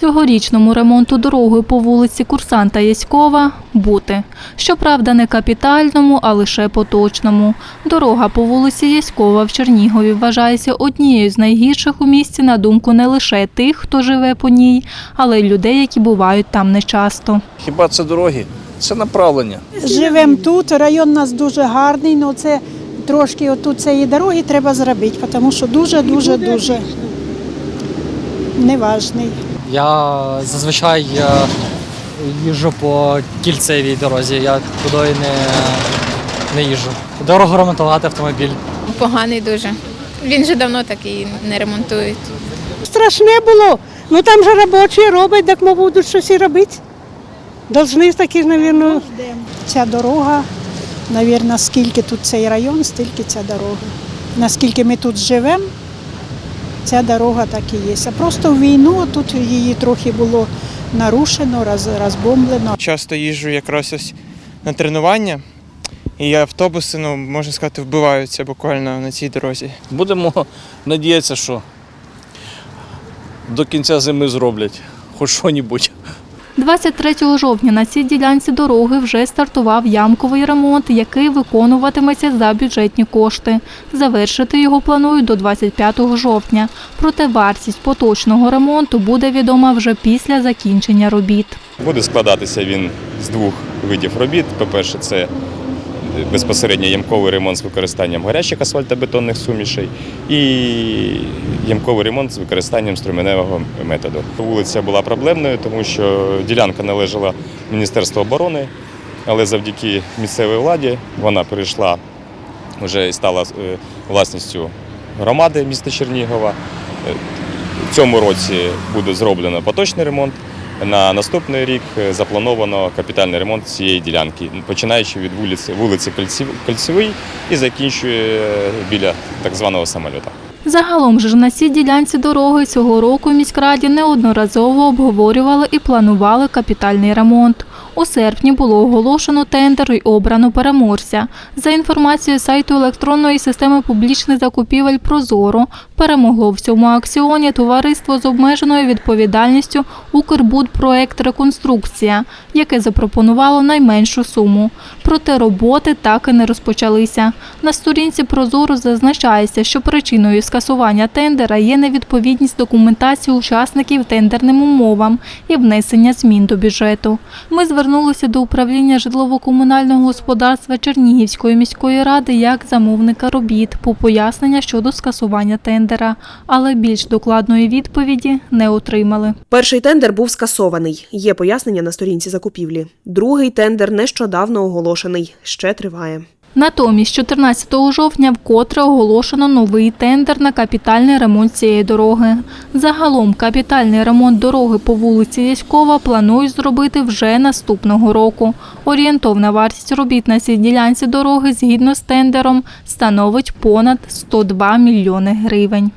Цьогорічному ремонту дороги по вулиці Курсанта Яськова бути. Щоправда, не капітальному, а лише поточному. Дорога по вулиці Яськова в Чернігові вважається однією з найгірших у місті на думку не лише тих, хто живе по ній, але й людей, які бувають там нечасто. Хіба це дороги? Це направлення. Живемо тут, район у нас дуже гарний, але це трошки отут цієї дороги треба зробити, тому що дуже-дуже дуже неважний. Я зазвичай е, їжджу по кільцевій дорозі, я туди не, не їжджу. Дорого ремонтувати автомобіль. Поганий дуже. Він вже давно такий не ремонтують. Страшне було. Ну там же робочі роблять, так мов будуть щось і робити. Должны такі, мабуть, Ця дорога, мабуть, скільки тут цей район, стільки ця дорога. Наскільки ми тут живемо, ця дорога так і є. А просто в війну тут її трохи було нарушено, роз, розбомблено. Часто їжджу якраз ось на тренування, і автобуси, ну можна сказати, вбиваються буквально на цій дорозі. Будемо надіятися, що до кінця зими зроблять хоч що-небудь. 23 жовтня на цій ділянці дороги вже стартував ямковий ремонт, який виконуватиметься за бюджетні кошти. Завершити його планують до 25 жовтня. Проте вартість поточного ремонту буде відома вже після закінчення робіт. Буде складатися він з двох видів робіт. По-перше, це безпосередньо ямковий ремонт з використанням гарячих асфальтобетонних сумішей і ямковий ремонт з використанням струменевого методу. Вулиця була проблемною, тому що ділянка належала Міністерству оборони, але завдяки місцевій владі вона перейшла вже і стала е, власністю громади міста Чернігова. Е, В цьому році буде зроблено поточний ремонт. На наступний рік е, заплановано капітальний ремонт цієї ділянки, починаючи від вулиці, вулиці Кольцевий і закінчує е, біля так званого самоліта. Загалом ж на цій ділянці дороги цього року міськраді неодноразово обговорювали і планували капітальний ремонт. У серпні було оголошено тендер і обрано переможця. За інформацією сайту електронної системи публічних закупівель Прозоро перемогло в цьому акціоні товариство з обмеженою відповідальністю Укрбудпроект Реконструкція, яке запропонувало найменшу суму. Проте роботи так і не розпочалися. На сторінці Прозоро зазначається, що причиною скасування тендера є невідповідність документації учасників тендерним умовам і внесення змін до бюджету. Ми звернулися до управління житлово-комунального господарства Чернігівської міської ради як замовника робіт по пояснення щодо скасування тендера, але більш докладної відповіді не отримали. Перший тендер був скасований. Є пояснення на сторінці закупівлі. Другий тендер нещодавно оголошений. Ще триває. Натомість 14 жовтня вкотре оголошено новий тендер на капітальний ремонт цієї дороги. Загалом капітальний ремонт дороги по вулиці Яськова планують зробити вже наступного року. Орієнтовна вартість робіт на цій ділянці дороги згідно з тендером становить понад 102 мільйони гривень.